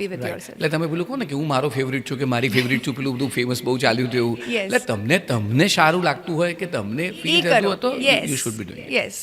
happy with your એટલે તમે પેલું કહો ને કે હું મારો ફેવરિટ છું કે મારી ફેવરિટ છું પેલું બધું ફેમસ બહુ ચાલ્યું હતું એવું. એટલે તમને તમને સારું લાગતું હોય કે તમને ફીલ થતું હતો you should be doing yes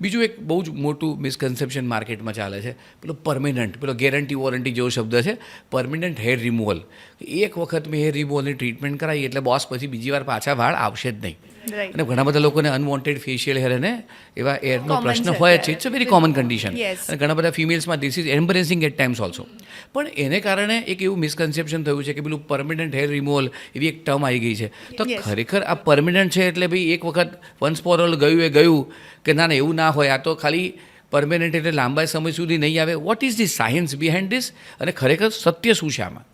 બીજું એક બહુ જ મોટું મિસકન્સેપ્શન માર્કેટમાં ચાલે છે. પેલો પરમેનન્ટ પેલો ગેરંટી વોરંટી જેવો શબ્દ છે. પરમેનન્ટ હેર રિમૂવલ એક વખત મેં હેર રિમૂવલની ટ્રીટમેન્ટ કરાવી એટલે બોસ પછી બીજી વાર પાછા વાળ આવશે જ નહીં. અને ઘણા બધા લોકોને અનવોન્ટેડ ફેશિયલ હેર અને એવા એરનો પ્રશ્ન હોય છે. It's a very common condition અને ઘણા બધા ફિમેલ્સમાં this is embarrassing at times also પણ એને કારણે એક એવું મિસકન્સેપ્શન થયું છે કે પેલું પરમિનન્ટ હેર રિમૂવલ એવી એક ટર્મ આવી ગઈ છે. તો ખરેખર આ પરમિનન્ટ છે એટલે ભાઈ એક વખત વન્સ ફોર ઓલ ગયું એ ગયું કે ના ના એવું ના હોય. આ તો ખાલી પરમેનન્ટ એટલે લાંબા સમય સુધી નહીં આવે. What is the science behind this અને ખરેખર સત્ય શું છે આમાં?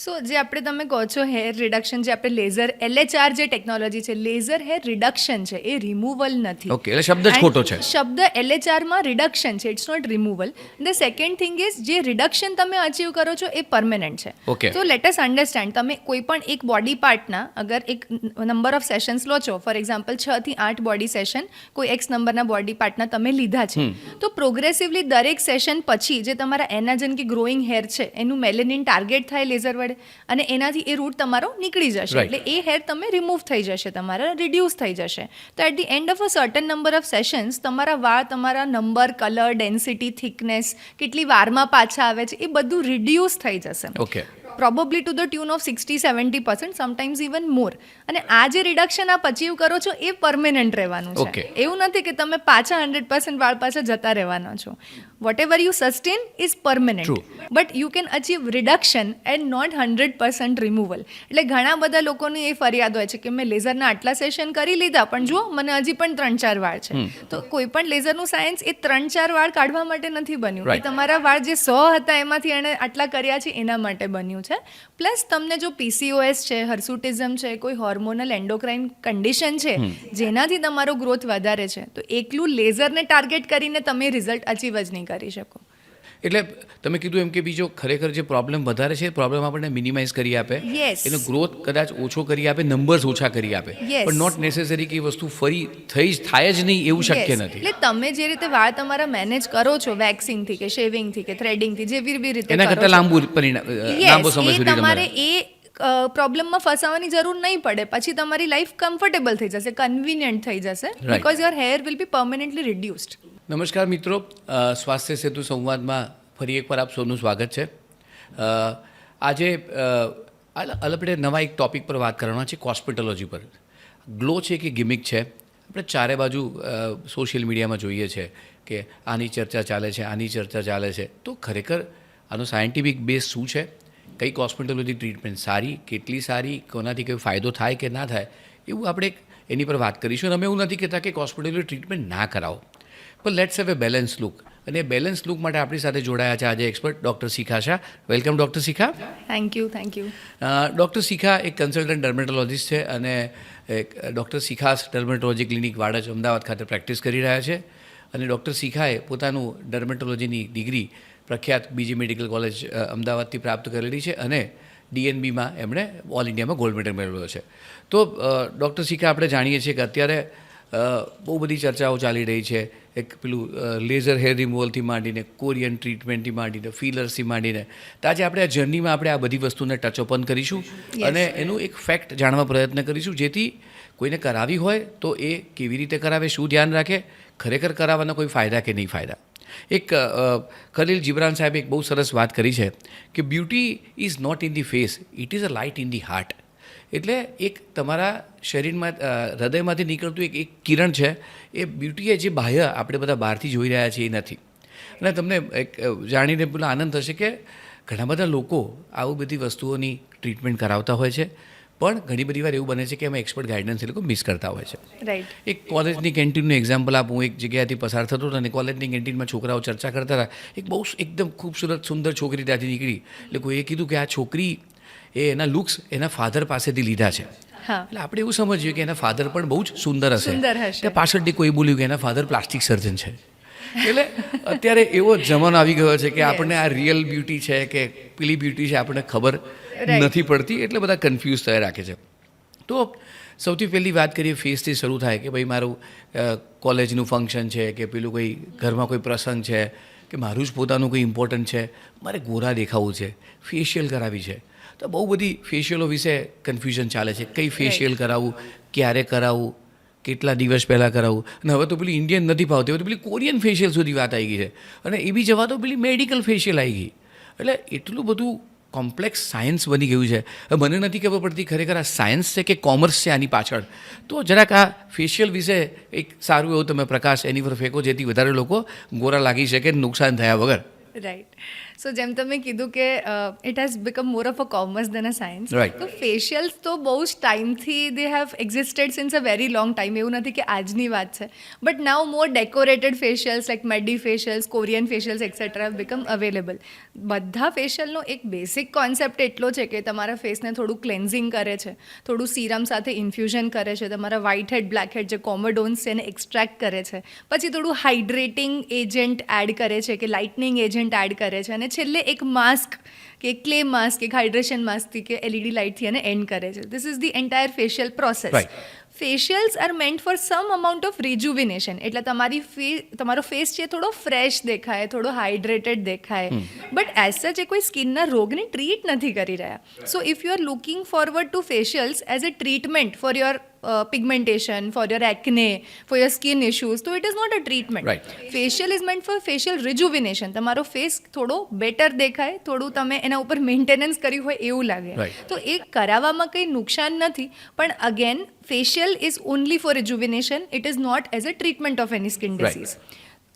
સો જે આપણે તમે કહો છો હેર રિડક્શન જે આપણે લેઝર એલએચઆર જે ટેકનોલોજી છે લેઝર હેર રિડક્શન છે એ રિમૂવલ નથી. ઓકે એટલે શબ્દ જ ખોટો છે. શબ્દ એલએચઆરમાં રિડક્શન છે it's not removal the second thing is જે રિડક્શન તમે અચીવ કરો છો એ પરમેનન્ટ છે. ઓકે તો લેટ અસ અન્ડરસ્ટેન્ડ તમે કોઈ પણ એક બોડી પાર્ટના અગર એક નંબર ઓફ સેશન્સ લો છો ફોર એક્ઝામ્પલ છ થી આઠ બોડી સેશન કોઈ એક્સ નંબરના બોડી પાર્ટના તમે લીધા છે તો પ્રોગ્રેસિવલી દરેક સેશન પછી જે તમારા એનાજન કે ગ્રોઈંગ હેર છે એનું મેલેનિન ટાર્ગેટ થાય લેઝર વડે અને એનાથી એ રૂટ તમારો નીકળી જશે. એટલે એ હેર તમે રિમૂવ થઈ જશે તમારા રિડ્યુસ થઈ જશે. તો at the end of a certain number of sessions તમારા વાળ તમારા નંબર કલર ડેન્સિટી થિકનેસ કેટલી વારમાં પાછા આવે છે એ બધું રિડ્યુસ થઈ જશે. Okay probably to the tune of sixty seventy percent sometimes even more અને આ જે રિડક્શન આપ અચીવ કરો છો એ પરમેનન્ટ રહેવાનું છે. એવું નથી કે તમે પાછા હંડ્રેડ પર્સન્ટ વાળ પાછા જતા રહેવાના છો. Whatever you sustain is permanent but you can achieve reduction and not hundred percent removal એટલે ઘણા બધા લોકોની એ ફરિયાદ હોય છે કે મેં લેઝરના આટલા સેશન કરી લીધા પણ જુઓ મને હજી પણ ત્રણ ચાર વાળ છે. તો કોઈ પણ લેઝરનું સાયન્સ એ ત્રણ ચાર વાળ કાઢવા માટે નથી બન્યું. એ તમારા વાળ જે સો હતા એમાંથી એણે આટલા કર્યા છે એના માટે બન્યું છે. પ્લસ તમને જો પીસીઓએસ છે હર્સુટિઝમ છે કોઈ હોર્મોનલ એન્ડોક્રાઇન કન્ડિશન છે જેનાથી તમારો ગ્રોથ વધારે છે તો એકલું લેઝરને ટાર્ગેટ કરીને તમે રિઝલ્ટ અચીવ જ નહીં કરી શકો. એટલે તમે કીધું એમ કે બીજો ખરેખર જે પ્રોબ્લેમ વધારે છે પ્રોબ્લેમ આપણને મિનિમાઇઝ કરી આપે. એનો ગ્રોથ કદાચ ઓછો કરી આપે નંબર્સ ઓછા કરી આપે. પણ નોટ નેસેસરી કે એ વસ્તુ ફરી થઈ જ થાય જ નહીં એવું શક્ય નથી. એટલે તમે જે રીતે વાળ તમારા મેનેજ કરો છો વેક્સિંગથી કે શેવિંગથી કે થ્રેડિંગથી જેવી બી રીતે એના કરો કરતાં લાંબુ પરિણામ લાંબો સમય સુધી તમારે એ પ્રોબ્લેમમાં ફસાવાની જરૂર નહીં પડે. પછી તમારી લાઈફ કમ્ફર્ટેબલ થઈ જશે કન્વિનિયન્ટ થઈ જશે. Because your hair will be permanently reduced નમસ્કાર મિત્રો. સ્વાસ્થ્ય સેતુ સંવાદમાં ફરી એકવાર આપ સૌનું સ્વાગત છે. આજે આપણે નવા એક ટોપિક પર વાત કરવાના છે કોસ્મેટોલોજી પર. ગ્લો છે કે ગિમિક છે? આપણે ચારે બાજુ સોશિયલ મીડિયામાં જોઈએ છે કે આની ચર્ચા ચાલે છે, આની ચર્ચા ચાલે છે. તો ખરેખર આનો સાયન્ટિફિક બેઝ શું છે? કઈ કોસ્મેટોલોજી ટ્રીટમેન્ટ સારી, કેટલી સારી, કોનાથી કોઈ ફાયદો થાય કે ના થાય? એવું આપણે એની પર વાત કરીશું અને અમે એવું નથી કહેતા કે કોસ્મેટોલોજી ટ્રીટમેન્ટ ના કરાવો. પણ let's have a balance look અને બેલેન્સ લુક માટે આપણી સાથે જોડાયા છે આજે expert doctor Shikha Shah. Welcome doctor Shikha thank you thank you doctor Shikha એક કન્સલ્ટન્ટ ડર્મેટોલોજીસ્ટ છે અને એક doctor Shikha's dermatology clinic Vadaj Ahmedabad ખાતે પ્રેક્ટિસ કરી રહ્યા છે. અને ડૉક્ટર શિખાએ પોતાનું ડર્મેટોલોજીની ડિગ્રી પ્રખ્યાત બીજી મેડિકલ કોલેજ અમદાવાદથી પ્રાપ્ત કરેલી છે અને ડીએનબીમાં એમણે ઓલ ઇન્ડિયામાં ગોલ્ડ મેડલ મેળવ્યો છે. તો ડૉક્ટર શિખા આપણે જાણીએ છીએ કે અત્યારે બહુ બધી ચર્ચાઓ ચાલી રહી છે. એક પેલું લેઝર હેર રિમૂવલથી માંડીને કોરિયન ટ્રીટમેન્ટથી માંડીને ફિલર્સથી માંડીને. તો આજે આપણે આ જર્નીમાં આપણે આ બધી વસ્તુને ટચ ઓપન કરીશું અને એનું એક ફેક્ટ જાણવા પ્રયત્ન કરીશું. જેથી કોઈને કરાવી હોય તો એ કેવી રીતે કરાવે શું ધ્યાન રાખે ખરેખર કરાવવાના કોઈ ફાયદા કે નહીં ફાયદા. એક ખલીલ જીબ્રાન સાહેબે એક બહુ સરસ વાત કરી છે કે beauty is not in the face it is a light in the heart એટલે એક તમારા શરીરમાં હૃદયમાંથી નીકળતું એક એક કિરણ છે એ બ્યુટી જે બાહ્ય આપણે બધા બહારથી જોઈ રહ્યા છીએ એ નથી. અને તમને એક જાણીને પેલો આનંદ થશે કે ઘણા બધા લોકો આવું બધી વસ્તુઓની ટ્રીટમેન્ટ કરાવતા હોય છે પણ ઘણી બધી વાર એવું બને છે કે એમાં એક્સપર્ટ ગાઈડન્સ એ લોકો મિસ કરતા હોય છે. રાઈટ એક કોલેજની કેન્ટીનનું એક્ઝામ્પલ આપું એક જગ્યાએથી પસાર થતો હતો અને કોલેજની કેન્ટીનમાં છોકરાઓ ચર્ચા કરતા હતા. એક બહુ એકદમ ખૂબસૂરત સુંદર છોકરી ત્યાંથી નીકળી. એટલે કોઈએ કીધું કે આ છોકરી એ એના લુક્સ એના ફાધર પાસેથી લીધા છે. એટલે આપણે એવું સમજીએ કે એના ફાધર પણ બહુ જ સુંદર હશે. સુંદર હશે. ત્યાં પાછળથી કોઈ બોલ્યું કે એના ફાધર પ્લાસ્ટિક સર્જન છે. એટલે અત્યારે એવો જમાનો આવી ગયો છે કે આપણને આ રિયલ બ્યુટી છે કે પેલી બ્યુટી છે આપણને ખબર નથી પડતી એટલે બધા કન્ફ્યુઝ થયા રાખે છે. તો સૌથી પહેલી વાત કરીએ ફેસથી શરૂ થાય કે ભાઈ મારું કોલેજનું ફંક્શન છે કે પેલું કોઈ ઘરમાં કોઈ પ્રસંગ છે કે મારું જ પોતાનું કંઈ ઇમ્પોર્ટન્ટ છે. મારે ગોરા દેખાવું છે ફેશિયલ કરાવી છે. તો બહુ બધી ફેશિયલો વિશે કન્ફ્યુઝન ચાલે છે. કઈ ફેશિયલ કરાવવું ક્યારે કરાવવું કેટલા દિવસ પહેલાં કરાવવું અને હવે તો પેલી ઇન્ડિયન નથી ભાવતી હવે તો પેલી કોરિયન ફેશિયલ સુધી વાત આવી ગઈ છે. અને એ બી જવા તો પેલી મેડિકલ ફેશિયલ આવી ગઈ. એટલે એટલું બધું કોમ્પ્લેક્સ સાયન્સ બની ગયું છે. હવે મને નથી ખબર પડતી ખરેખર આ સાયન્સ છે કે કોમર્સ છે આની પાછળ. તો જરાક આ ફેશિયલ વિશે એક સારું એવું તમે પ્રકાશ એની પર ફેંકો જેથી વધારે લોકો ગોરા લાગી શકે નુકસાન થયા વગર. રાઈટ સો જેમ તમે કીધું કે it has become more of a commerce than a science. તો ફેશિયલ્સ તો બહુ જ ટાઈમથી they have existed since a very long time એવું નથી કે આજની વાત છે. But now more decorated facials like medi facials Korean facials etcetera become available બધા ફેશિયલનો એક બેસિક કોન્સેપ્ટ એટલો છે કે તમારા ફેસને થોડું ક્લેન્ઝિંગ કરે છે. થોડું સીરમ સાથે ઇન્ફ્યુઝન કરે છે. તમારા વ્હાઇટ હેડ બ્લેક હેડ જે કોમોડોન્સ છે એને એક્સટ્રેક્ટ કરે છે. પછી થોડું હાઇડ્રેટિંગ એજન્ટ એડ કરે છે કે લાઇટનિંગ એજન્ટ એડ કરે છે અને છેલ્લે એક માસ્ક કે ક્લે માસ્ક એક હાઇડ્રેશન માસ્કથી કે એલઈડી લાઇટથી એને એન્ડ કરે છે. This is the entire facial process facials are meant for some amount of rejuvenation એટલે તમારી ફે તમારો ફેસ છે થોડો ફ્રેશ દેખાય થોડો હાઇડ્રેટેડ દેખાય. બટ એઝ સચ એ કોઈ સ્કિનના રોગને ટ્રીટ નથી કરી રહ્યા. So if you are looking forward to facials as a treatment for your pigmentation for your acne for your skin issues. તો it is not a treatment Right. Facial is meant for facial rejuvenation તમારો face થોડો better દેખાય થોડું તમે એના ઉપર maintenance કર્યું હોય એવું લાગે તો એ કરાવવામાં કંઈ નુકસાન નથી પણ again facial is only for rejuvenation it is not as a treatment of any skin. Disease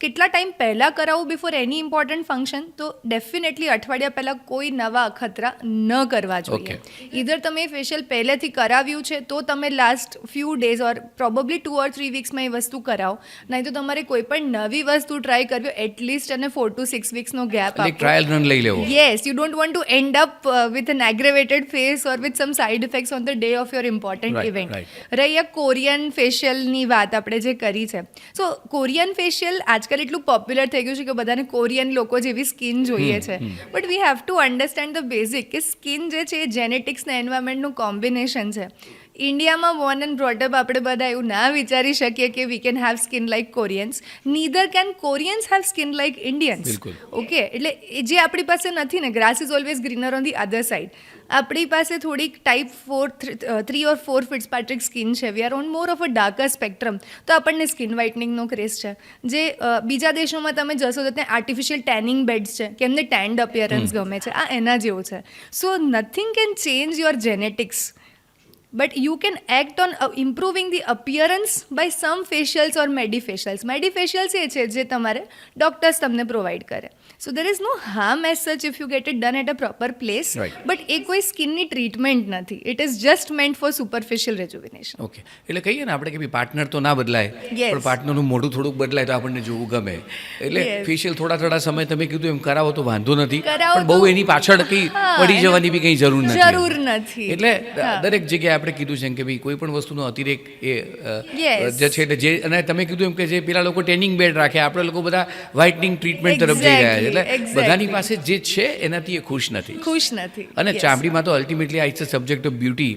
કેટલા ટાઈમ પહેલાં કરાવવું બિફોર એની ઇમ્પોર્ટન્ટ ફંક્શન તો ડેફિનેટલી અઠવાડિયા પહેલાં કોઈ નવા અખતરા ન કરવા જોઈએ. ઇધર તમે ફેશિયલ પહેલેથી કરાવ્યું છે તો તમે last few days or probably two or three વીક્સમાં એ વસ્તુ કરાવો. નહીં તો તમારે કોઈ પણ નવી વસ્તુ ટ્રાય કરવી એટલીસ્ટ અને ફોર ટુ સિક્સ વીક્સનો ગેપ ટ્રાયલ રન લઈ લેવો. Yes you don't want to end up with an aggravated face or with some some effects on the day of your important right. રહી Korean ફેશિયલની વાત આપણે જે કરી છે. સો કોરિયન ફેશિયલ આજકાલ એટલું પોપ્યુલર થઈ ગયું છે કે બધાને કોરિયન લોકો જેવી સ્કિન જોઈએ છે. But we have to understand the basic કે સ્કિન જે છે એ જેનેટિક્સ ને એન્વાયરમેન્ટનું કોમ્બિનેશન છે. ઇન્ડિયામાં બોર્ન એન્ડ બ્રોટઅપ આપણે બધા એવું ના વિચારી શકીએ કે we can have skin like Koreans neither can Koreans have skin like Indians okay એટલે જે આપણી પાસે નથી ને grass is always greener on the other side આપણી પાસે થોડીક type four three or four Fitzpatrick skin છે. We are on more of a darker spectrum તો આપણને સ્કિન વ્હાઇટનિંગનો ક્રેઝ છે. જે બીજા દેશોમાં તમે જશો તો ત્યાં આર્ટિફિશિયલ ટેનિંગ બેડ્સ છે કે એમને ટેન્ડ અપિયરન્સ ગમે છે. આ એના જેવું છે. So nothing can change your genetics but you can act on improving the appearance by some facials or medifacials medifacials એ છે જે તમારે ડોક્ટર્સ તમને પ્રોવાઈડ કરે. So there is no harm as such if you get it done at a proper place. But એ કોઈ સ્કિનની treatment નથી it is just meant for superficial rejuvenation okay એટલે કહીએ ને આપણે કે ભાઈ પાર્ટનર તો ના બદલાય. પણ પાર્ટનરનું મોઢું થોડુંક બદલાય તો આપણને જોવું ગમે. એટલે ફેશિયલ થોડા થોડા સમય તમે કીધું એમ કરાવો તો વાંધો નથી પણ બહુ એની પાછળ કઈ પડી જવાની બી કંઈ જરૂર નથી. જરૂર નથી. એટલે દરેક જગ્યાએ આપણે કીધું છે કે ભાઈ કોઈ પણ વસ્તુનો અતિરેક એ જે છે એટલે જે અને તમે કીધું એમ કે જે પેલા લોકો ટેનિંગ બેડ રાખે આપણે લોકો બધા વ્હાઇટનિંગ ટ્રીટમેન્ટ તરફ જઈ રહ્યા છે. એટલે. બધાની પાસે જે છે એનાથી એ ખુશ નથી. ખુશ નથી. અને. ચામડીમાં તો અલ્ટિમેટલી આ it's subject of beauty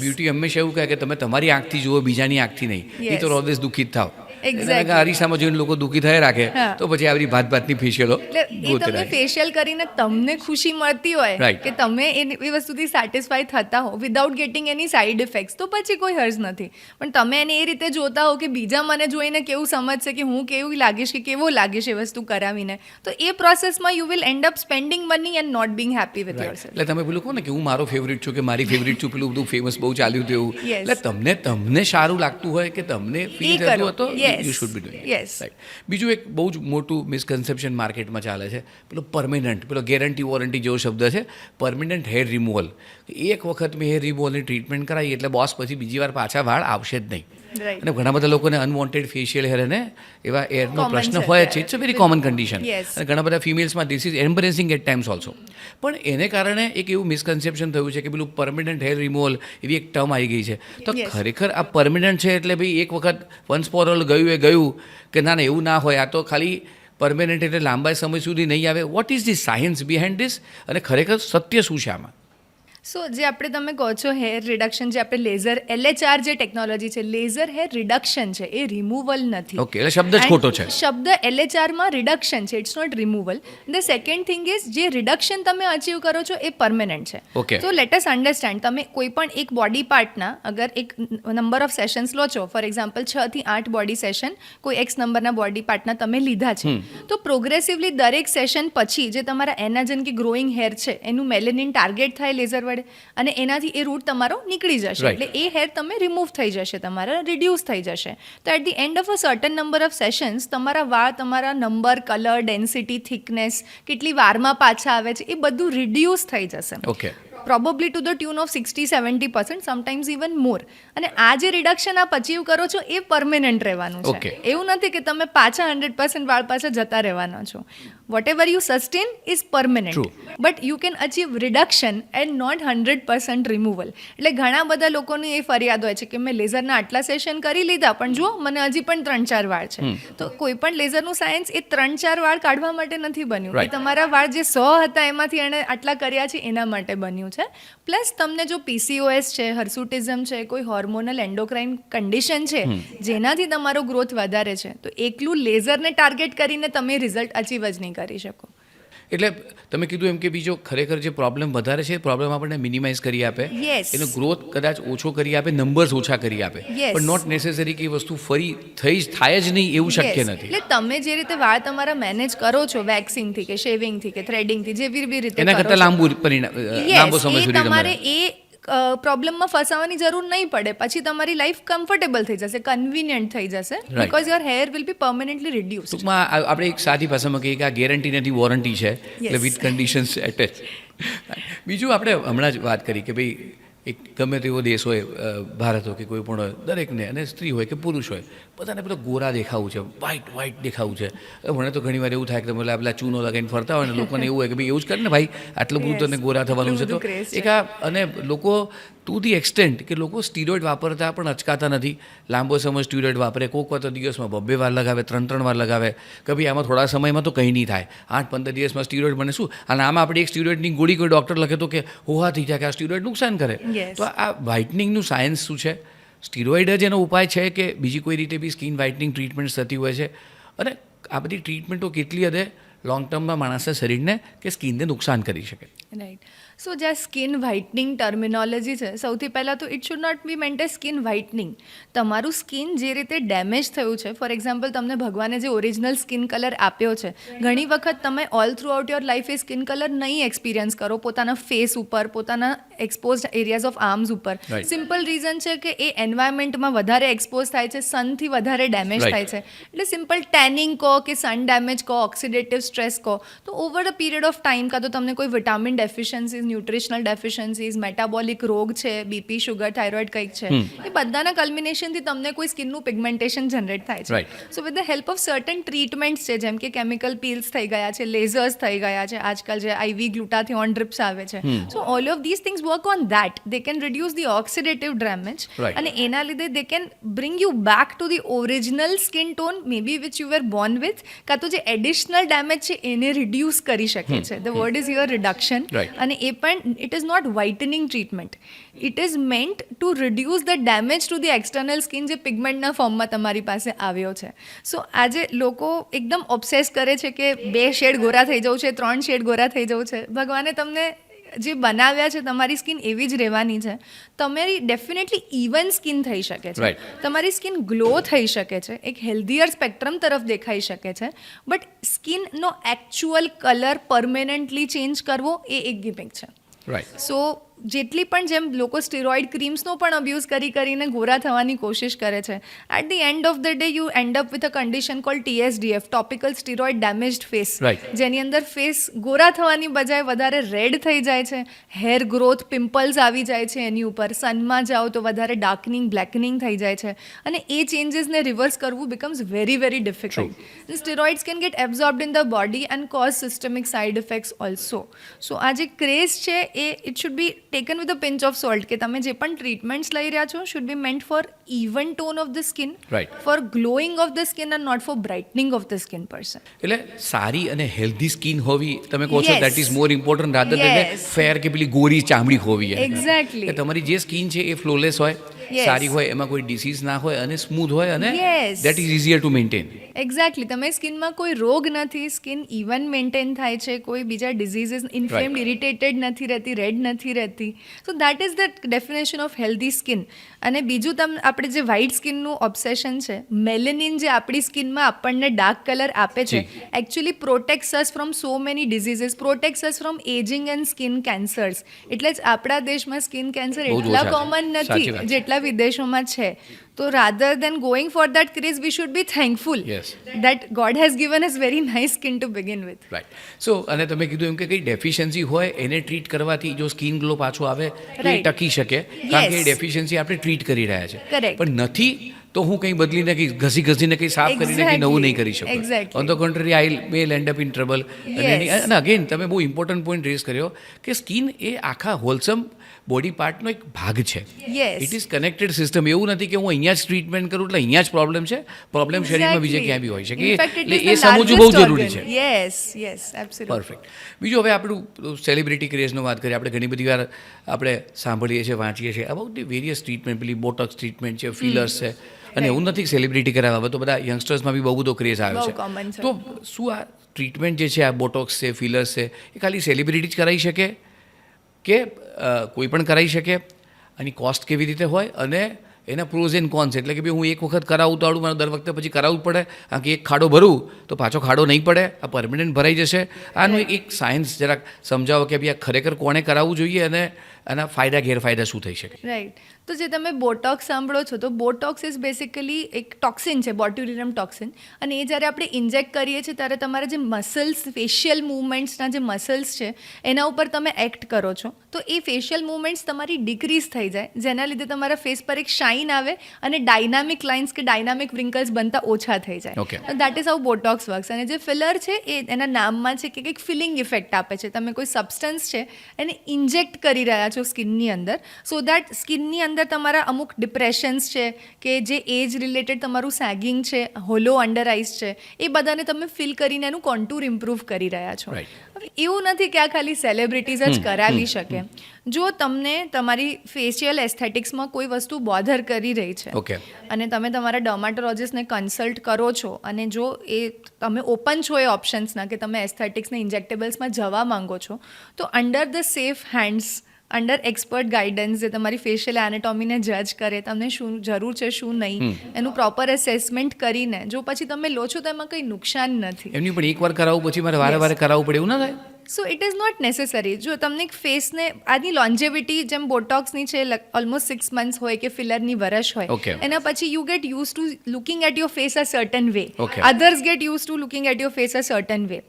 beauty હંમેશા એવું કહે કે તમે તમારી આંખથી જુઓ બીજાની આંખથી નહીં. એ તો રોદેશ દુઃખી જ થાવ અરીસામાં જોઈને લોકો દુઃખી થયા રાખે. તો પછી આવી ભાત ભાતની ફેશિયલો એ ફેશિયલ કરીને તમને ખુશી મળતી હોય કે તમે એ વસ્તુથી સેટિસ્ફાઈ થતા હો without getting any side effects તો પછી કોઈ હર્જ નથી. પણ તમે એને એ રીતે જોતા હો કે બીજા મને જોઈને કેવું સમજશે કે હું કેવું લાગીશ કે કેવો લાગીશ એ વસ્તુ કરાવીને તો એ પ્રોસેસમાં you will end up spending money and not being happy with your એટલે તમે પેલું કહો ને કે હું મારો ફેવરિટ છું કે મારી ફેવરિટ છું પેલું બધું ફેમસ બહુ ચાલ્યું હતું એવું. એટલે તમને તમને સારું લાગતું હોય કે તમને ફીલ થતું હતો. You should be doing Yes. બીજું એક બહુ જ મોટું મિસકન્સેપ્શન માર્કેટમાં ચાલે છે પેલો પરમેનન્ટ પેલો ગેરંટી વોરંટી જેવો શબ્દ છે પરમેનન્ટ હેર રિમૂવલ એક વખત મેં હેર રિમૂવલની ટ્રીટમેન્ટ કરાવી એટલે બોસ પછી બીજી વાર પાછા વાળ આવશે જ નહીં. અને ઘણા બધા લોકોને અનવોન્ટેડ ફેશિયલ હેર અને એવા એરનો પ્રશ્ન હોય છે. It's a very common condition અને ઘણા બધા ફિમેલ્સમાં this is embarrassing at times also પણ એને કારણે એક એવું મિસકન્સેપ્શન થયું છે કે પેલું પરમેનન્ટ હેર રિમૂવલ એવી એક ટર્મ આવી ગઈ છે. તો ખરેખર આ પરમેનન્ટ છે એટલે ભાઈ એક વખત વન્સ ફોર ઓલ ગયું એ ગયું કે ના ના, એવું ના હોય, આ તો ખાલી પરમેનન્ટ એટલે લાંબા સમય સુધી નહીં આવે. What is the science behind this અને ખરેખર સત્ય શું છે આમાં? સો જે આપણે તમે કહો છો હેર રિડક્શન જે આપણે લેઝર એલએચઆર જે ટેકનોલોજી છે લેઝર હેર રિડક્શન છે એ રિમૂવલ નથી. ઓકે એટલે શબ્દ જ ખોટો છે. શબ્દ એલએચઆરમાં રિડક્શન છે it's not removal the second thing is જે રિડક્શન તમે અચીવ કરો છો એ પરમેનન્ટ છે. ઓકે તો લેટ અસ અન્ડરસ્ટેન્ડ તમે કોઈ પણ એક બોડી પાર્ટના અગર એક નંબર ઓફ સેશન્સ લો છો ફોર એક્ઝામ્પલ છ થી આઠ બોડી સેશન કોઈ એક્સ નંબરના બોડી પાર્ટના તમે લીધા છે. તો પ્રોગ્રેસિવલી દરેક સેશન પછી જે તમારા એનાજન કે ગ્રોઈંગ હેર છે એનું મેલેનિન ટાર્ગેટ થાય લેઝર વડે. અને એનાથી એ રૂટ તમારો નીકળી જશે. એટલે એ હેર તમે રિમૂવ થઈ જશે તમારા રિડ્યુસ થઈ જશે. તો at the end of a certain number of sessions તમારા વાળ તમારા નંબર કલર ડેન્સિટી થિકનેસ કેટલી વારમાં પાછા આવે છે એ બધું રિડ્યુસ થઈ જશે. Okay probably to the tune of sixty seventy percent sometimes even more અને આ જે રિડક્શન આપ અચીવ કરો છો એ પરમેનન્ટ રહેવાનું છે. એવું નથી કે તમે પાછા હંડ્રેડ પર્સન્ટ વાળ પાછા જતા રહેવાના છો. Whatever you sustain is permanent but you can achieve reduction and not hundred percent removal એટલે ઘણા બધા લોકોની એ ફરિયાદ હોય છે કે મેં લેઝરના આટલા સેશન કરી લીધા પણ જુઓ મને હજી પણ ત્રણ ચાર વાળ છે. તો કોઈ પણ લેઝરનું સાયન્સ એ ત્રણ ચાર વાળ કાઢવા માટે નથી બન્યું. એ તમારા વાળ જે સો હતા એમાંથી એણે આટલા કર્યા છે એના માટે બન્યું છે. પ્લસ તમને જો પીસીઓએસ છે હર્સુટિઝમ છે કોઈ હોર્મોનલ એન્ડોક્રાઇન કન્ડિશન છે જેનાથી તમારો ગ્રોથ વધારે છે તો એકલું લેઝરને ટાર્ગેટ કરીને તમે રિઝલ્ટ અચીવ જ નહીં કરી શકો. એટલે તમે કીધું એમ કે બીજો ખરેખર જે પ્રોબ્લેમ વધારે છે પ્રોબ્લેમ આપણને મિનિમાઇઝ કરી આપે. એનો ગ્રોથ કદાચ ઓછો કરી આપે નંબર્સ ઓછા કરી આપે. પણ નોટ નેસેસરી કે વસ્તુ ફરી થઈ જ થાય જ નહીં એવું શક્ય નથી. એટલે તમે જે રીતે વાળ તમારા મેનેજ કરો છો વેક્સિંગથી કે શેવિંગથી કે થ્રેડિંગથી જેવી રીતે એના કરો કરતાં. લાંબુ પરિણામ લાંબો સમય સુધી તમારે. એ પ્રોબ્લેમમાં ફસાવાની જરૂર નહીં પડે પછી તમારી લાઈફ કમ્ફર્ટેબલ થઈ જશે કન્વિનિયન્ટ થઈ જશે. Because your hair will be permanently reduce ટૂંકમાં આપણે એક સાદી ભાષામાં કહીએ કે આ ગેરંટી નથી વોરંટી છે એટલે. વિથ કન્ડિશન્સ એટેચ બીજું આપણે હમણાં જ વાત કરી કે ભાઈ એક ગમે તેવો દેશ હોય ભારત હોય કે કોઈ પણ હોય દરેકને અને સ્ત્રી હોય કે પુરુષ હોય બધાને પેલો ગોરા દેખાવું છે વ્હાઈટ વ્હાઈટ દેખાવું છે. મને તો ઘણી વાર એવું થાય કે તમે પેલા ચૂનો લગાવીને ફરતા હોય ને લોકોને એવું હોય કે ભાઈ એવું જ કરે ને ભાઈ આટલું બધું તને ગોરા થવાનું છે તો એક આ અને લોકો ટુ ધી એક્સટેન્ટ કે લોકો સ્ટીરોઇડ વાપરતા પણ અચકાતા નથી. લાંબો સમય સ્ટીરોઇડ વાપરે કોઈક વાર તો દિવસમાં બબ્બે વાર લગાવે ત્રણ ત્રણ વાર લગાવે કે ભાઈ આમાં થોડા સમયમાં તો કંઈ નહીં થાય. આઠ પંદર દિવસમાં સ્ટીરોઇડ બને શું? અને આમાં આપણે એક સ્ટીરોઇડની ગોળી કોઈ ડૉક્ટર લખે તો કે હોવા થઈ જાય કે આ સ્ટીરોઇડ નુકસાન કરે. તો આ વ્હાઇટનિંગનું સાયન્સ શું છે? સ્ટીરોઇડ જ એનો ઉપાય છે કે બીજી કોઈ રીતે બી સ્કિન વ્હાઇટનિંગ ટ્રીટમેન્ટ થતી હોય છે? અને આ બધી ટ્રીટમેન્ટો કેટલી હદે લોંગ ટર્મમાં માણસના શરીરને કે સ્કિનને નુકસાન કરી શકે. રાઈટ સો જે સ્કિન વ્હાઇટનિંગ ટર્મિનોલોજી છે સૌથી પહેલાં તો it should not be meant a skin whitening તમારું સ્કિન જે રીતે ડેમેજ થયું છે ફોર એક્ઝામ્પલ તમને ભગવાને જે ઓરિજિનલ સ્કિન કલર આપ્યો છે ઘણી વખત તમે all throughout your life એ સ્કિન કલર નહીં એક્સપિરિયન્સ કરો પોતાના ફેસ ઉપર પોતાના એક્સપોઝ એરિયાઝ ઓફ આર્મ્સ ઉપર. સિમ્પલ રીઝન છે કે એ એન્વાયરમેન્ટમાં વધારે એક્સપોઝ થાય છે સનથી વધારે ડેમેજ થાય છે. એટલે સિમ્પલ ટેનિંગ કહો કે સન ડેમેજ કહો ઓક્સિડેટિવ સ્ટ્રેસ કહો તો over a period of time કાં તો તમને કોઈ vitamin deficiencies nutritional deficiencies metabolic રોગ છે બીપી શુગર થાઇરોઇડ કંઈક છે એ બધાના કલ્મિનેશનથી તમને કોઈ સ્કિનનું પિગમેન્ટેશન જનરેટ થાય છે. So with the help of certain treatments છે જેમ કે કેમિકલ પીલ્સ થઈ ગયા છે લેઝર્સ થઈ ગયા છે આજકાલ જે આઈવી ગ્લુટાથિઓન ડ્રિપ્સ આવે છે. So all of this things work on that they can reduce the oxidative damage અને એના લીધે they can bring you back to the original skin tone maybe which you were born with કાં તો જે additional damage છે એને reduce કરી શકે છે. The word is your reduction અને એ પણ it is not whitening treatment it is meant to reduce the damage to the external skin જે પિગમેન્ટના ફોર્મમાં તમારી પાસે આવ્યો છે. સો આજે લોકો એકદમ ઓબ્સેસ કરે છે કે બે શેડ ગોરા થઈ જવું છે, ત્રણ શેડ ગોરા થઈ જવું છે. ભગવાને તમને જે બનાવ્યા છે તમારી સ્કિન એવી જ રહેવાની છે. તમારી ડેફિનેટલી ઇવન સ્કિન થઈ શકે છે. તમારી સ્કિન ગ્લો થઈ શકે છે એક હેલ્ધીયર સ્પેક્ટ્રમ તરફ દેખાઈ શકે છે બટ સ્કિનનો એકચ્યુઅલ કલર પરમેનન્ટલી ચેન્જ કરવો એ એક ગિમિક છે. સો જેટલી પણ જેમ લોકો સ્ટીરોઇડ ક્રીમ્સનો પણ અબ્યુઝ કરી કરીને ગોરા થવાની કોશિશ કરે છે at the end of the day you end up with a condition call TSDF topical steroid damaged face જેની અંદર ફેસ ગોરા થવાની બજાય વધારે રેડ થઈ જાય છે હેર ગ્રોથ પિમ્પલ્સ આવી જાય છે એની ઉપર સનમાં જાઓ તો વધારે ડાર્કનિંગ બ્લેકનિંગ થઈ જાય છે અને એ ચેન્જીસને રિવર્સ કરવું becomes very very difficult steroids can get absorbed in the body and cause systemic side effects also so આ જે ક્રેઝ છે એ it should be taken with a pinch of salt કે તમે જે પણ ટ્રીટમેન્ટ્સ લઈ રહ્યા છો should be meant for even tone of the skin right for glowing of the skin and not for brightening of the skin person એટલે સારી અને હેલ્ધી સ્કિન હોવી તમે કહો છો that is more important rather than fair કે પેલી ગોરી ચામડી હોવી એક્ઝેક્ટલી Exactly. તમારી જે સ્કિન છે એ ફ્લોલેસ હોય. સારી હોય એમાં કોઈ ડિસીઝ ના હોય અને સ્મૂથ હોય અને that is easier to maintain exactly તમે સ્કિનમાં કોઈ રોગ નથી સ્કિન ઇવન મેન્ટેન થાય છે કોઈ બીજા ડિઝીઝીસ ઇન્ફ્લેમ્ડ ઇરિટેટેડ નથી રહેતી રેડ નથી રહેતી. So that is the definition of healthy skin અને બીજું તમ આપણે જે વ્હાઇટ સ્કિનનું ઓબ્સેશન છે મેલેનિન જે આપણી સ્કિનમાં આપણને ડાર્ક કલર આપે છે. Actually protects us from so many diseases protects us from ageing and skin cancers એટલે જ આપણા દેશમાં સ્કિન કેન્સર એટલા કોમન નથી છે. જેટલા વિદેશોમાં છે. તો rather than going for that craze we should be thankful that God has given given very nice skin to begin with right so અને તમે કીધું એમ કે કઈ ડેફિશિયન્સી હોય એને ટ્રીટ કરવાથી જો સ્કિન ગ્લો પાછો આવે એ ટકી શકે. કારણ કે એ ડેફિશિયન્સી આપણે ટ્રીટ કરી રહ્યા છે. પણ નથી તો હું કંઈ બદલીને કંઈ ઘસી ઘસીને કંઈ સાફ કરીને કંઈ નવું નહીં કરી શકું. On the contrary I may land up in trouble. અને અગેન તમે બહુ ઇમ્પોર્ટન્ટ પોઈન્ટ રેઝ કર્યો કે સ્કિન એ આખા હોલસમ બોડી પાર્ટનો એક ભાગ છે. ઇટ ઇઝ કનેક્ટેડ સિસ્ટમ એવું નથી કે હું અહીંયા જ ટ્રીટમેન્ટ કરું એટલે અહીંયા જ પ્રોબ્લેમ છે. પ્રોબ્લેમ શરીરમાં બીજે ક્યાંય બી હોય In એટલે એ સમજવું બહુ જરૂરી છે. Yes yes. પરફેક્ટ બીજું હવે આપણું સેલિબ્રિટી ક્રેઝનો વાત કરીએ. આપણે ઘણી બધી વાર આપણે સાંભળીએ છીએ વાંચીએ છીએ અબાઉટ ધી વેરિયસ ટ્રીટમેન્ટ પેલી બોટોક્સ ટ્રીટમેન્ટ છે ફિલર્સ છે. અને એવું નથી સેલિબ્રિટી કરાવવા તો બધા યંગસ્ટર્સમાં બી બહુ બધો ક્રેઝ આવ્યો છે. છે. તો શું આ ટ્રીટમેન્ટ જે છે આ બોટોક્સ છે ફિલર્સ છે એ ખાલી સેલિબ્રિટી જ કરાવી શકે? કે કોઈ પણ કરાવી શકે. આની કોસ્ટ કેવી રીતે હોય અને એના પ્રોઝ એન્ડ કોન્સ એટલે કે ભાઈ હું એક વખત કરાવું તો મારે દર વખતે પછી કરાવવું પડે. કારણ કે એક ખાડો ભરું તો પાછો ખાડો નહીં પડે આ પરમનન્ટ ભરાઈ જશે. આનું એક- એક સાયન્સ જરાક સમજાવો કે ભાઈ આ ખરેખર કોણે કરાવવું જોઈએ અને આના ફાયદા ગેરફાયદા શું થઈ શકે. રાઈટ તો જે તમે બોટોક્સ સાંભળો છો તો બોટોક્સ ઇઝ બેસિકલી એક ટોક્સિન છે બોટ્યુલિનમ ટોક્સિન અને એ જ્યારે આપણે ઇન્જેક્ટ કરીએ છીએ ત્યારે તમારા જે મસલ્સ ફેશિયલ મૂવમેન્ટ્સના જે મસલ્સ છે એના ઉપર તમે એક્ટ કરો છો. તો એ ફેશિયલ મૂવમેન્ટ્સ તમારી ડિક્રીઝ થઈ જાય જેના લીધે તમારા ફેસ પર એક શાઇન આવે અને ડાયનામિક લાઇન્સ કે ડાયનામિક wrinkles બનતા ઓછા થઈ જાય. That is how Botox works અને જે ફિલર છે એ એના નામમાં છે કે કંઈક ફિલિંગ ઇફેક્ટ આપે છે. તમે કોઈ સબસ્ટન્સ છે એને ઇન્જેક્ટ કરી રહ્યા છો સ્કિનની અંદર. સો દેટ સ્કિનની અંદર તમારા અમુક ડિપ્રેશન્સ છે કે જે એજ રિલેટેડ તમારું સેગિંગ છે હોલો અંડર આઈઝ છે એ બધાને તમે ફિલ કરીને એનું કોન્ટુર ઇમ્પ્રૂવ કરી રહ્યા છો. એવું નથી કે આ ખાલી સેલિબ્રિટીઝ જ કરાવી શકે. જો તમને તમારી ફેશિયલ એસ્થેટિક્સમાં કોઈ વસ્તુ બોધર કરી રહી છે અને તમે તમારા ડર્માટોલોજિસ્ટને કન્સલ્ટ કરો છો અને જો એ તમે ઓપન છો એ ઓપ્શન્સના કે તમે એસ્થેટિક્સને ઇન્જેક્ટેબલ્સમાં જવા માંગો છો તો under the safe hands under expert guidance જે તમારી ફેશિયલ એનાટોમીને જજ કરે તમને શું જરૂર છે શું નહીં એનું પ્રોપર એસેસમેન્ટ કરીને જો પછી તમે લો છો તો એમાં કંઈ નુકસાન નથી. એમની પણ એકવાર કરાવવું પછી મારે વારે વારે કરાવવું પડે એવું ના થાય? So it is not necessary જો તમને એક ફેસને આની લોન્જેવિટી જેમ બોટોક્સની છે ઓલમોસ્ટ સિક્સ મંથ્સ હોય કે ફિલરની વરસ હોય એના પછી you get use to looking at your face a certain way others get use to looking at your face a certain way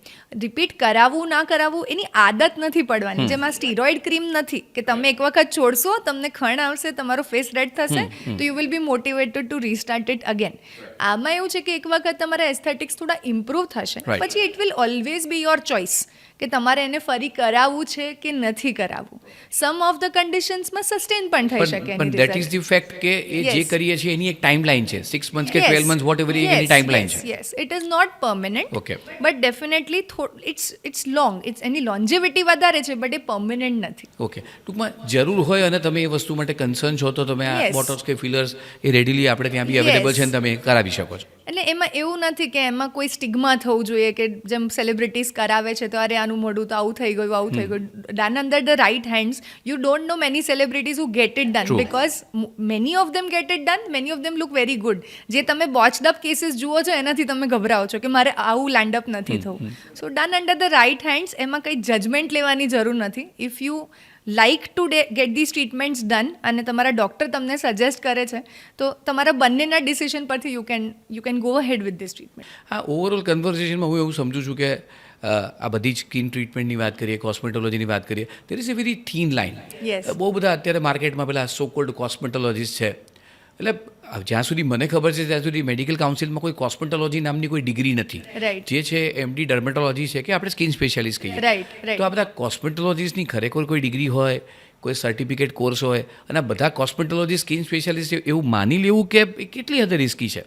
repeat કરાવવું ના કરાવવું એની આદત નથી પડવાની. જેમાં સ્ટીરોઇડ ક્રીમ નથી કે તમે એક વખત છોડશો તમને ખણ આવશે તમારો ફેસ રેડ થશે તો you will be motivated to restart it again આમાં એવું છે કે એક વખત તમારા એસ્થેટિક્સ થોડા ઇમ્પ્રૂવ થશે પછી it will always be your choice કે તમારે એને ફરી કરાવવું છે કે નથી કરાવવું. સમ ઓફ ધ કન્ડિશન્સમાં સસ્ટેન પણ થઈ શકે પણ દેટ ઇઝ ધી ફેક્ટ કે એ જે કરીએ છીએ એની એક ટાઈમ લાઈન છે. સિક્સ મંથ કે ટ્વેલ્વ મંથ વોટ એવર એની ટાઈમ લાઈન છે. Yes it is not permanent okay but definitely it's it's long it's any longevity વધારે છે બટ એ પરમેનન્ટ નથી. ઓકે ટૂંકમાં જરૂર હોય અને તમે એ વસ્તુ માટે કન્સર્ન છો તો તમે આ. બોટોક્સ કે ફિલર્સ એ રેડીલી આપણે ત્યાં બી અવેલેબલ છે અને તમે કરાવી શકો છો. એટલે એમાં એવું નથી કે એમાં કોઈ સ્ટિગ્મા થવું જોઈએ કે જેમ સેલિબ્રિટીઝ કરાવે છે તો અરે આનું મોઢું તો આવું થઈ ગયું આવું થઈ ગયું. Done under the right hands you don't know many celebrities who get it done because because many of them get it done many of them look very good જે તમે બોચડ અપ કેસીસ જુઓ છો એનાથી તમે ગભરાઓ છો કે મારે આવું લેન્ડ અપ નથી થવું. So done under the right hands એમાં કંઈ જજમેન્ટ લેવાની જરૂર નથી. If you like to get this treatments done અને તમારા ડૉક્ટર તમને સજેસ્ટ કરે છે તો તમારા બંનેના ડિસિઝન પરથી you can you can go head with this treatment આ ઓવરઓલ કન્વર્સેશનમાં હું એવું સમજું છું કે આ બધી જ સ્કિન ટ્રીટમેન્ટની વાત કરીએ કોસ્મેટોલોજીની વાત કરીએ there is a very thin line Yes. બહુ બધા અત્યારે માર્કેટમાં પેલા સો કોલ્ડ કોસ્મેટોલોજીસ્ટ છે. એટલે જ્યાં સુધી મને ખબર છે ત્યાં સુધી મેડિકલ કાઉન્સિલમાં કોઈ કોસ્મેટોલોજી નામની કોઈ ડિગ્રી નથી. જે છે એમડી ડર્મેટોલોજી છે કે આપણે સ્કિન સ્પેશિયાલિસ્ટ કહીએ. તો આ બધા કોસ્મેટોલોજીસ્ટની ખરેખર કોઈ ડિગ્રી હોય કોઈ સર્ટિફિકેટ કોર્સ હોય અને બધા કોસ્મેટોલોજી સ્કિન સ્પેશિયાલિસ્ટ એવું માની લેવું કે કેટલી હદે રિસ્કી છે?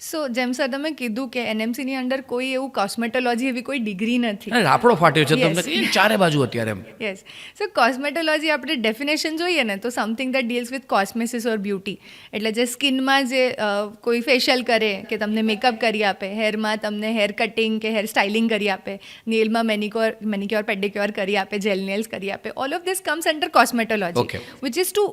સો જેમ સર તમે કીધું કે એનએમસીની અંદર કોઈ એવું કોસ્મેટોલોજી એવી કોઈ ડિગ્રી નથી. આપણો રાપડો ફાટ્યો છે તમને. કહીએ ચારે બાજુ અત્યારે યસ સો કોસ્મેટોલોજી આપણે ડેફિનેશન જોઈએ ને તો something that deals with cosmesis or beauty એટલે જે સ્કિનમાં જે કોઈ ફેશિયલ કરે કે તમને મેકઅપ કરી આપે હેરમાં તમને હેર કટિંગ કે હેર સ્ટાઇલિંગ કરી આપે નેલમાં મેનિક્યોર મેનિક્યોર પેડિક્યોર કરી આપે જેલ નેલ્સ કરી આપે all of this comes under cosmetology. Which is to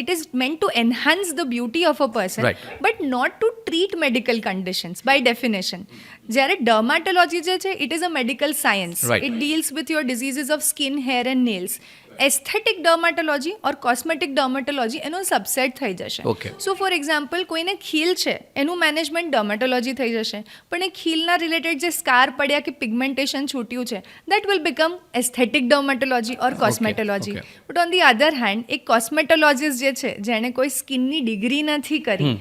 It is meant to enhance the beauty of a person Right. But not to treat medical conditions by definition જ્યારે dermatology જે છે it is a medical science Right. It deals with your diseases of skin, hair and nails. aesthetic dermatology or cosmetic dermatology એનો subset થઈ જશે. સો for example કોઈને ખીલ છે એનું management ડર્માટોલોજી થઈ જશે. પણ એ ખીલના રિલેટેડ જે સ્કાર પડ્યા કે પિગમેન્ટેશન છૂટ્યું છે that will become aesthetic dermatology or cosmetology. But on the other hand એક કોસ્મેટોલોજીસ્ટ જે છે જેણે કોઈ સ્કિનની ડિગ્રી નથી કરી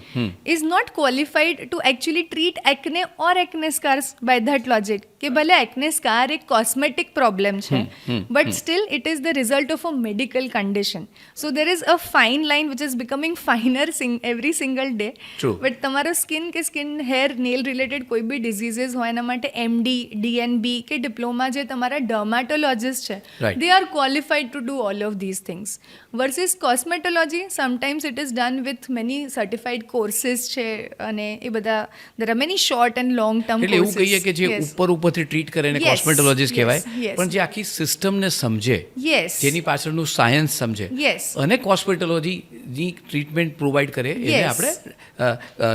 is not qualified to actually treat acne or acne સ્કાર્સ by that logic કે ભલે એકને સ્કાર એક કોસ્મેટિક પ્રોબ્લેમ છે but still it is the result of medical condition. So there is a fine line line is becoming finer finer every single day. True. But તમારો skin કે skin hair nail related કોઈ બી diseases હોય એના માટે MD DNB કે diploma જે તમારા ડર્માટોલોજીસ્ટ છે Right. they are qualified to do all of these things versus cosmetology sometimes it is done with many certified courses છે અને એ બધા there are many short and long term એટલે એવું કહીએ કે જે ઉપર ઉપરથી ટ્રીટ કરે એને કોસ્મેટોલોજીસ્ટ કહેવાય પણ જે આખી સિસ્ટમને સમજે યસ જેની પાછળનું સાયન્સ સમજે. અને કોસ્મેટોલોજીની ટ્રીટમેન્ટ પ્રોવાઈડ કરે એને આપણે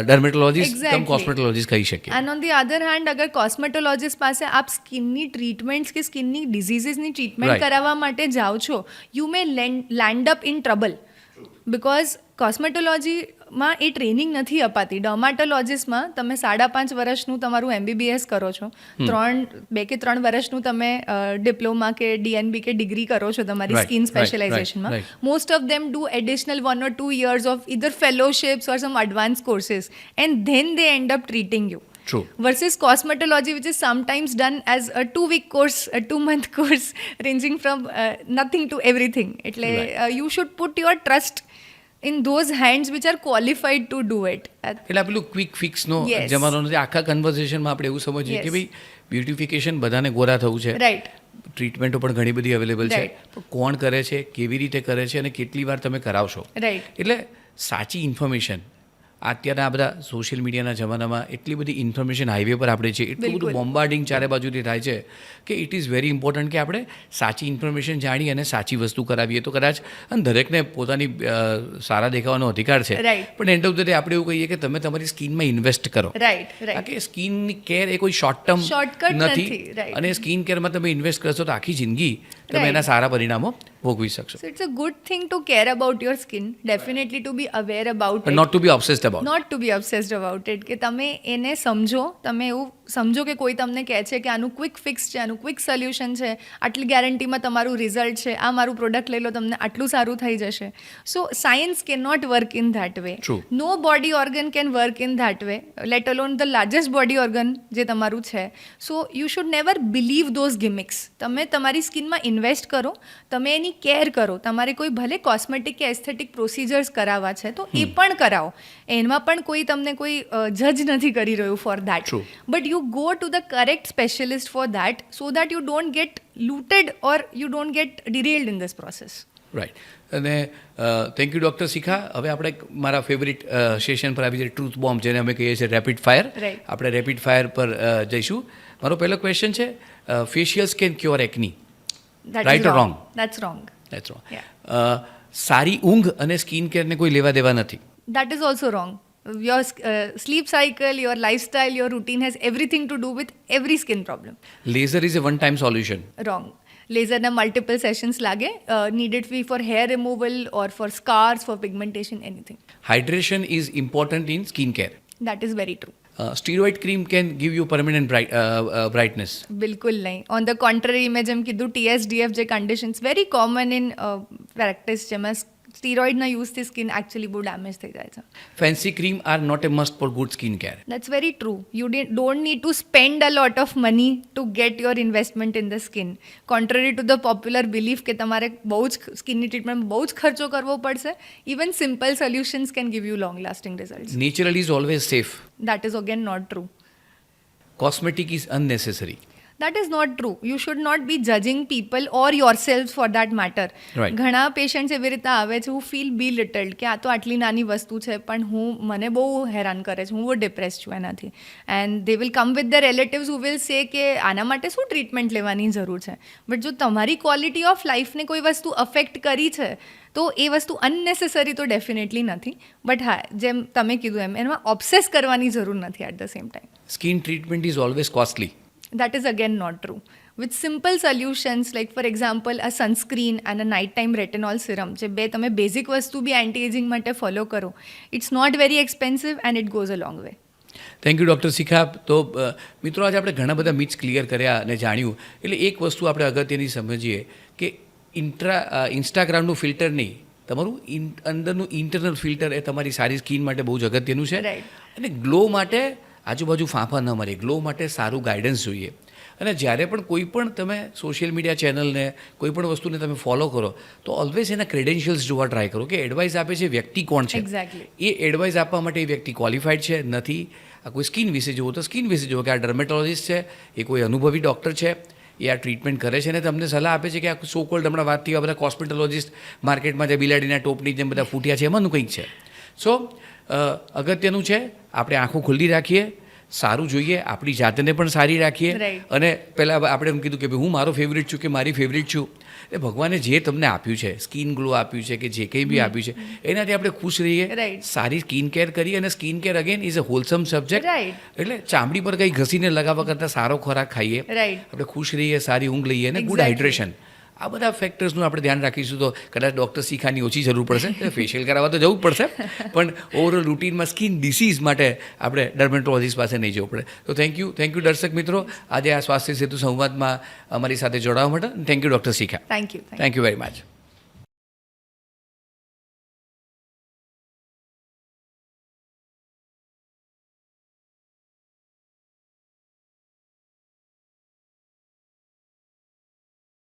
ડર્મેટોલોજીસ્ટ કમ કોસ્મેટોલોજીસ્ટ કહી શકીએ. And on the other hand અગર કોસ્મેટોલોજીસ્ટ પાસે આપ સ્કિનની ટ્રીટમેન્ટ્સ કે સ્કિનની ડિઝીઝીસની ટ્રીટમેન્ટ કરાવવા માટે જાઓ છો you may land up in trouble because કોસ્મેટોલોજીમાં એ ટ્રેનિંગ નથી અપાતી ડર્માટોલોજીસ્ટમાં તમે સાડા પાંચ વર્ષનું તમારું એમબીબીએસ કરો છો ત્રણ બે કે ત્રણ વર્ષનું તમે ડિપ્લોમા કે ડીએનબી કે ડિગ્રી કરો છો તમારી સ્કિન સ્પેશિયલાઇઝેશનમાં most of them do additional one or two years of either fellowships or some advanced courses and then they end up treating you True. versus cosmetology which is sometimes done as a two week course a two month course ranging from uh, nothing to everything એટલે Right. uh, you should put your trust in those hands which are qualified to do Uh, એટલે પેલું quick ફિક્સનો નો જમાનો નથી આખા કન્વર્ઝેશનમાં આપણે એવું સમજીએ કે ભાઈ બ્યુટિફિકેશન બધાને ગોરા થવું છે. રાઈટ ટ્રીટમેન્ટો પણ ઘણી બધી અવેલેબલ છે. પણ કોણ કરે છે કેવી રીતે કરે છે અને કેટલી વાર તમે કરાવશો? રાઈટ એટલે સાચી ઇન્ફોર્મેશન અત્યારના બધા સોશિયલ મીડિયાના જમાનામાં એટલી બધી ઇન્ફોર્મેશન હાઈવે પર આપણે છે એટલું બધું. બોમ્બાર્ડિંગ ચારે બાજુથી થાય છે કે ઇટ ઇઝ વેરી ઇમ્પોર્ટન્ટ કે આપણે સાચી ઇન્ફોર્મેશન જાણી અને સાચી વસ્તુ કરાવીએ. તો કદાચ અને દરેકને પોતાની સારા દેખાવાનો અધિકાર છે. પણ એન્ડ ઓફ ધ ડે આપણે એવું કહીએ કે તમે તમારી સ્કિનમાં ઇન્વેસ્ટ કરો. કારણ કે સ્કિનની કેર એ કોઈ શોર્ટ ટર્મ નથી, અને સ્કિન કેરમાં તમે ઇન્વેસ્ટ કરશો તો આખી જિંદગી તમે. એના સારા પરિણામો ભોગવી શકશો. It's a good thing to care about your skin definitely to be aware about but it. not to be not to be obsessed about it કે તમે એને સમજો તમે એવું સમજો કે કોઈ તમને કહે છે કે આનું ક્વિક ફિક્સ છે આનું ક્વિક સોલ્યુશન છે આટલી ગેરંટીમાં તમારું રિઝલ્ટ છે આ મારું પ્રોડક્ટ લઈ લો તમને આટલું સારું થઈ જશે સો સાયન્સ કે not work in that way no body organ can work in that way let alone the largest body organ જે તમારું છે so you should never believe those gimmicks તમે તમારી સ્કિનમાં ઇન્વેસ્ટ કરો તમે એની કેર કરો. તમારે કોઈ ભલે કોસ્મેટિક કે એસ્થેટિક પ્રોસિજર્સ કરાવવા છે તો એ પણ કરાવો. એમાં પણ કોઈ તમને કોઈ જજ નથી કરી રહ્યું for that True. But you go to the correct specialist for that so that you don't get looted or you don't get derailed in this process right અને થેન્ક યુ ડૉક્ટર શિખા હવે આપણે મારા ફેવરિટ સેશન પર આવી જઈએ truth bomb જેને અમે કહીએ છીએ રેપિડ ફાયર. આપણે રેપિડ ફાયર પર જઈશું. મારો પહેલો ક્વેશ્ચન છે facials can cure acne That Right is or wrong? That's wrong. That's wrong. Yeah. અ, સારી ઊંઘ અને સ્કિન કેરને કોઈ લેવા દેવા નથી That is also wrong. Your uh, sleep cycle, your lifestyle, your routine has everything to do with every skin problem. Laser is a one time solution Wrong. લેઝરના multiple sessions લાગે needed be for hair removal or for scars for pigmentation anything hydration is important in skin care that is very true Steroid cream can give you permanent brightness બિલકુલ નહીં on the contrary મેં જેમ કીધું TSDF જે conditions very common in practice જેમાં સ્ટીરોઇડના યુઝથી skin actually બહુ ડેમેજ થઈ જાય છે. Fancy cream are not a must for good skin care that's very true you don't need to spend a lot of money to get your investment in the skin contrary to the popular belief કે તમારે બહુ જ સ્કિનની treatment બહુ જ ખર્ચો કરવો પડશે even simple solutions can give you long lasting result natural is always safe that is again not true cosmetic is unnecessary that is not true you should not be judging people or yourself for that matter ઘણા patients એવી રીતે આવે છે હું feel બી લિટલ્ડ કે આ તો આટલી નાની વસ્તુ છે પણ હું મને બહુ હેરાન કરે છે. હું બહુ ડિપ્રેસ છું એનાથી. And they will come with the relatives who will say કે આના માટે શું ટ્રીટમેન્ટ લેવાની જરૂર છે. બટ જો તમારી ક્વોલિટી ઓફ લાઈફને કોઈ વસ્તુ અફેક્ટ કરી છે તો એ વસ્તુ અનનેસેસરી તો ડેફિનેટલી નથી. બટ હા જેમ તમે કીધું એમ એમાં ઓબ્સેસ કરવાની જરૂર નથી at the same time skin treatment is always costly that is again not true. With simple solutions like for example a sunscreen and a nighttime retinol serum જે બે તમે બેઝિક વસ્તુ બી એન્ટી એજિંગ માટે ફોલો કરો it's not very expensive and it goes a long way thank you doctor Shikha તો મિત્રો આજે આપણે ઘણા બધા મિથ્સ ક્લિયર કર્યા અને જાણ્યું. એટલે એક વસ્તુ આપણે અગત્યની સમજીએ કે ઇન્ટ્રા ઇન્સ્ટાગ્રામનું ફિલ્ટર નહીં. તમારું ઇન અંદરનું ઇન્ટરનલ ફિલ્ટર એ તમારી સારી સ્કિન માટે બહુ જ અગત્યનું છે. અને ગ્લો માટે આજુબાજુ ફાંફા ન મળે. ગ્લો માટે સારું ગાઈડન્સ જોઈએ. અને જ્યારે પણ કોઈ પણ તમે સોશિયલ મીડિયા ચેનલને કોઈ પણ વસ્તુને તમે ફોલો કરો તો ઓલવેઝ એના ક્રેડેન્શિયલ્સ જોવા ટ્રાય કરો કે એડવાઇસ આપે છે વ્યક્તિ કોણ છે. એ એડવાઇસ આપવા માટે એ વ્યક્તિ ક્વોલિફાઈડ છે નથી. આ કોઈ સ્કિન વિશે જુઓ તો સ્કિન વિશે જુઓ કે આ ડર્મેટોલોજીસ્ટ છે એ કોઈ અનુભવી ડૉક્ટર છે એ આ ટ્રીટમેન્ટ કરે છે અને તમને સલાહ આપે છે કે આ સો કોલ્ડ હમણાં વાત થઈ આ બધા કોસ્મેટોલોજીસ્ટ માર્કેટમાં જે બિલાડીના ટોપની જેમ બધા ફૂટ્યા છે એમાંનું કંઈક છે. સો અગત્યનું છે આપણે આંખો ખુલ્લી રાખીએ સારું જોઈએ આપણી જાતને પણ સારી રાખીએ. અને પહેલાં આપણે એમ કીધું કે ભાઈ હું મારો ફેવરિટ છું કે મારી ફેવરિટ છું? એ ભગવાને જે તમને આપ્યું છે સ્કિન ગ્લો આપ્યું છે કે જે કંઈ બી આપ્યું છે એનાથી આપણે ખુશ રહીએ. સારી સ્કિન કેર કરીએ અને skin care again is a wholesome subject એટલે ચામડી પર કંઈ ઘસીને લગાવવા કરતાં સારો ખોરાક ખાઈએ. આપણે ખુશ રહીએ સારી ઊંઘ લઈએ અને ગુડ હાઇડ્રેશન આ બધા ફેક્ટર્સનું આપણે ધ્યાન રાખીશું તો કદાચ ડૉક્ટર શીખાની ઓછી જરૂર પડશે ફેશિયલ કરાવવા તો જવું જ પડશે. પણ ઓવરઓલ રૂટીનમાં સ્કિન ડિસીઝ માટે આપણે ડર્મેટોલોજીસ્ટ પાસે નહીં જવું પડે. તો થેન્ક યુ થેન્ક યુ દર્શક મિત્રો. આજે આ સ્વાસ્થ્ય સેતુ સંવાદમાં અમારી સાથે જોડાવા માટે. Thank you doctor Shikha. Thank you thank you very much